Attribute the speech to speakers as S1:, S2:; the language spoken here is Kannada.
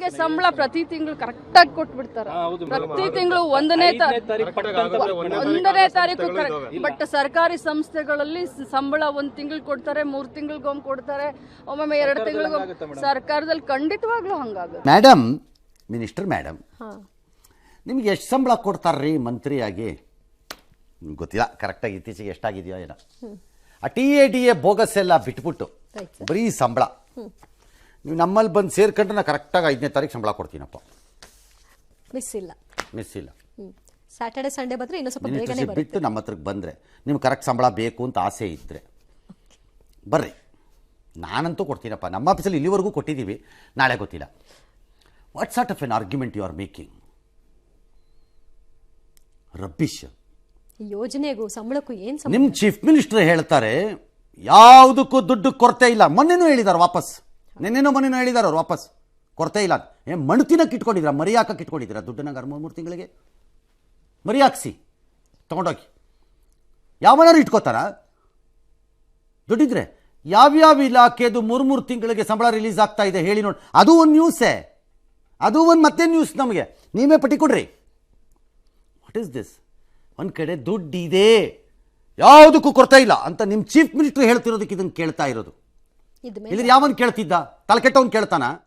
S1: ನಮ್ಗೆ ಸಂಬಳ ಪ್ರತಿ ತಿಂಗಳು ಕರೆಕ್ಟ್ ಆಗಿ ಕೊಟ್ಬಿಡ್ತಾರ ಪ್ರತಿ ತಿಂಗಳು ಒಂದನೇ ಒಂದನೇ ತಾರೀಕು ಬಟ್ ಸರ್ಕಾರಿ ಸಂಸ್ಥೆಗಳಲ್ಲಿ ಸಂಬಳ ಒಂದ್ ತಿಂಗಳು ಕೊಡ್ತಾರೆ ಮೂರ್ ತಿಂಗಳಿಗೊಮ್ಮೆ ಕೊಡ್ತಾರೆ ಒಮ್ಮೊಮ್ಮೆ ಎರಡು ತಿಂಗಳಿಗೊಮ್ಮೆ ಸರ್ಕಾರದಲ್ಲಿ ಖಂಡಿತವಾಗ್ಲೂ ಹಂಗಾಗುತ್ತೆ.
S2: ಮೇಡಮ್ ಮಿನಿಸ್ಟರ್ ಮೇಡಮ್
S3: ಹಾಂ.
S2: ನಿಮ್ಗೆ ಎಷ್ಟು ಸಂಬಳ ಕೊಡ್ತಾರ್ರಿ ಮಂತ್ರಿಯಾಗಿ? ಗೊತ್ತಿಲ್ಲ ಗೊತ್ತಿಲ್ಲ ಕರೆಕ್ಟಾಗಿ ಇತ್ತೀಚೆಗೆ ಎಷ್ಟಾಗಿದೆಯೋ ಏನೋ. ಆ T A D A bogus ಎಲ್ಲ ಬಿಟ್ಬಿಟ್ಟು ಬರೀ ಸಂಬಳ. ನೀವು ನಮ್ಮಲ್ಲಿ ಬಂದು ಸೇರ್ಕೊಂಡ್ರೆ ನಾ ಕರೆಕ್ಟಾಗಿ ಐದನೇ ತಾರೀಕು ಸಂಬಳ ಕೊಡ್ತೀನಪ್ಪ.
S3: ಮಿಸ್ ಇಲ್ಲ.
S2: ಮಿಸ್ ಇಲ್ಲ.
S3: ಸ್ಯಾಟರ್ಡೆ ಸಂಡೇ ಬಂದರೆ ಇನ್ನೂ ಸ್ವಲ್ಪ ಬೇಗನೆ ಬರುತ್ತೆ.
S2: ಬಿಟ್ಟು ನಮ್ಮ ಹತ್ರಕ್ಕೆ ಬಂದರೆ ನಿಮ್ಗೆ ಕರೆಕ್ಟ್ ಸಂಬಳ ಬೇಕು ಅಂತ ಆಸೆ ಇದ್ದರೆ ಬರ್ರಿ. ನಾನಂತೂ ಕೊಡ್ತೀನಪ್ಪ. ನಮ್ಮ ಆಫೀಸಲ್ಲಿ ಇಲ್ಲಿವರೆಗೂ ಕೊಟ್ಟಿದ್ದೀವಿ. ನಾಳೆ ಗೊತ್ತಿಲ್ಲ. What sort of an argument you are making rubbish
S3: ಈ ಯೋಜನೆಗೂ ಸಂಬಳಕ್ಕೂ ಏನು ಸಂಬಂಧ?
S2: ನಿಮ್ಮ ಚೀಫ್ ಮಿನಿಸ್ಟರ್ ಹೇಳ್ತಾರೆ ಯಾವುದಕ್ಕೂ ದುಡ್ಡು ಕೊರತೆ ಇಲ್ಲ. ಮೊನ್ನೆನೂ ಹೇಳಿದ್ದಾರೆ ವಾಪಸ್. ನಿನ್ನೆನೂ ಮನೇನೋ ಹೇಳಿದಾರ ಅವ್ರು ವಾಪಸ್. ಕೊರತೆ ಇಲ್ಲ ಏ ಮಣ್ಣು ತಿನ್ನಕ್ಕೆ ಇಟ್ಕೊಂಡಿದ್ದೀರಾ ಮರಿಯಾಕಕ್ಕೆ ಇಟ್ಕೊಂಡಿದ್ದೀರಾ ದುಡ್ಡನ್ನ ಮೂರು ಮೂರು ತಿಂಗಳಿಗೆ? ಮರಿ ಹಾಕ್ಸಿ ತೊಗೊಂಡೋಗಿ ಯಾವನಾರು ಇಟ್ಕೋತಾರ? ದುಡ್ಡಿದ್ರೆ. ಯಾವ್ಯಾವ ಇಲಾಖೆದು ಮೂರು ಮೂರು ತಿಂಗಳಿಗೆ ಸಂಬಳ ರಿಲೀಸ್ ಆಗ್ತಾ ಇದೆ ಹೇಳಿ ನೋಡಿ. ಅದು ಒಂದು ನ್ಯೂಸೇ ಅದು ಒಂದು ಮತ್ತೆ ನ್ಯೂಸ್ ನಮಗೆ. ನೀವೇ ಪಟ್ಟಿ ಕೊಡ್ರಿ. ವಾಟ್ ಈಸ್ ದಿಸ್ ಒಂದು ಕಡೆ ದುಡ್ಡಿದೆ. ಯಾವುದಕ್ಕೂ ಕೊರತೆ ಇಲ್ಲ ಅಂತ ನಿಮ್ಮ ಚೀಫ್ ಮಿನಿಸ್ಟರ್ ಹೇಳ್ತಿರೋದಕ್ಕೆ ಇದನ್ನು ಕೇಳ್ತಾ ಇರೋದು. ಇಲ್ಲಿದ್ರೆ ಯಾವನ್ ಕೇಳ್ತಿದ್ದ? ತಲೆ ಕೆಟ್ಟವನ್ ಕೇಳ್ತಾನ?